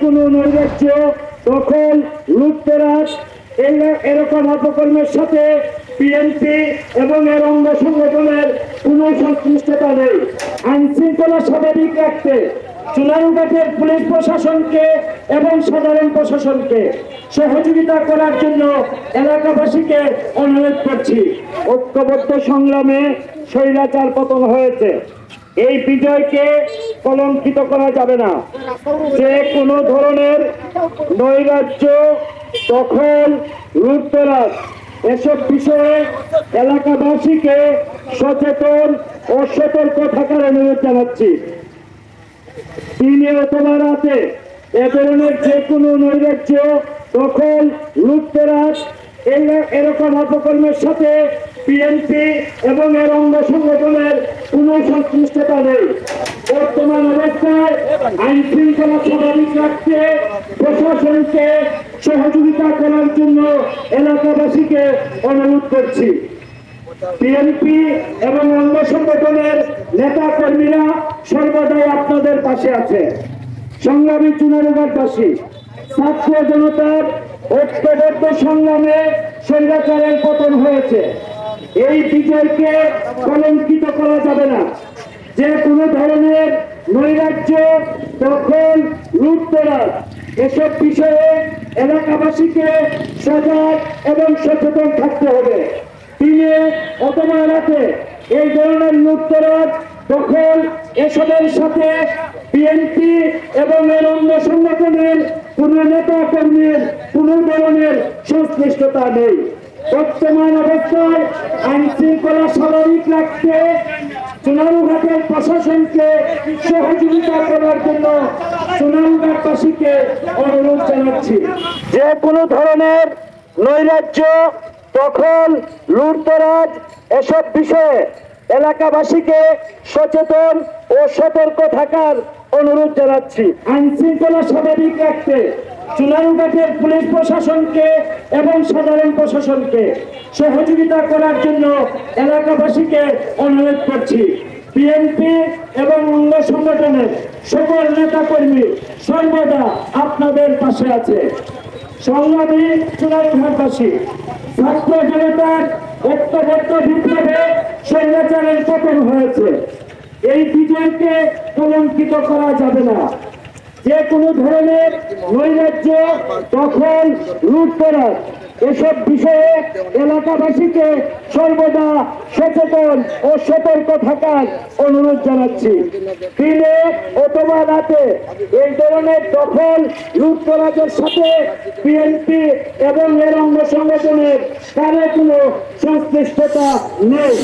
কোনো নৈরাজ্য দখল, লুটতরাজ এরকম অপকর্মের সাথে বিএনপি এবং এর অঙ্গ সংগঠনের কোনো সংশ্লিষ্টতা নেই। আইন শৃঙ্খলা স্বাভাবিক রাখতে চুনারুঘাটের পুলিশ প্রশাসনকে এবং সাধারণ প্রশাসনকে সহযোগিতা করার জন্য এলাকাবাসীকে অনুরোধ করছি। ঐক্যবদ্ধ সংগ্রামে স্বৈরাচার পতন হয়েছে। এই বিজয়কে কলঙ্কিত করা যাবে না। যে কোনো ধরনের নৈরাজ্য, দখল, লুটতরাজ এসব বিষয়ে এলাকাবাসীকে সচেতন ও সতর্ক থাকার অনুরোধ জানাচ্ছি। দিনে অথবা রাতে এ ধরনের যে কোনো নৈরাজ্য, দখল, লুটতরাজ এরকম অপকর্মের সাথে বিএনপি এবং এর অঙ্গ সংগঠনের কোনো সংশ্লিষ্টতা নেই। বর্তমান অবস্থায় আইন শৃঙ্খলা স্বাভাবিক রাখতে প্রশাসনকে সহযোগিতা করার জন্য এলাকাবাসীকে অনুরোধ করছি। বিএনপি এবং অঙ্গ সংগঠনের নেতা কর্মীরা সর্বদাই আপনাদের পাশে আছে। সংগ্রামী চুনারুঘাটবাসী, ছাত্র জনতার ঐক্যবদ্ধ সংগ্রামে স্বৈরাচারের পতন হয়েছে। এই বিজয়কে কলঙ্কিত করা যাবে না। যে কোনো ধরনের নৈরাজ্য দখল, লুটতরাজ এসব বিষয়ে এলাকাবাসীকে সজাগ এবং সচেতন থাকতে হবে। দিনে অথবা রাতে এই ধরনের লুটতরাজ, দখল এসবের সাথে বিএনপি এবং এর অন্য সংগঠনের কোন নেতা কর্মীর কোন ধরনের সংশ্লিষ্টতা নেই। বর্তমান অবস্থায় আইন শৃঙ্খলা স্বাভাবিক রাখতে চুনারুঘাটের প্রশাসনকে সহযোগিতা করার জন্য চুনারুঘাটবাসীকে অনুরোধ জানাচ্ছি। যে কোনো ধরনের নৈরাজ্য দখল লুটতরাজ এসব বিষয়ে এলাকাবাসীকে সচেতন ও সতর্ক থাকার অনুরোধ জানাচ্ছি। আইন শৃঙ্খলা স্বাভাবিক রাখতে চুনারুঘাটের পুলিশ প্রশাসনকে এবং সাধারণ প্রশাসনকে সহযোগিতা করার জন্য এলাকাবাসীকে অনুরোধ করছি। বিএনপি এবং অঙ্গ সংগঠনের সকল নেতাকর্মী সর্বদা আপনাদের পাশে আছে। সংগ্রামী চুনারুঘাটবাসী ছাত্র জনতার ঐক্যবদ্ধ বিপ্লবে স্বৈরাচারের পতন হয়েছে। এই বিজয়কে কলঙ্কিত করা যাবে না। যে কোনো ধরনের নৈরাজ্য দখল লুটতরাজ এসব বিষয়ে এলাকাবাসীকে সর্বদা সচেতন ও সতর্ক থাকার অনুরোধ জানাচ্ছি। দিনে অথবা রাতে এই ধরনের দখল লুটতরাজের সাথে বিএনপি এবং এর অঙ্গ সংগঠনের কারও কোনো সংশ্লিষ্টতা নেই।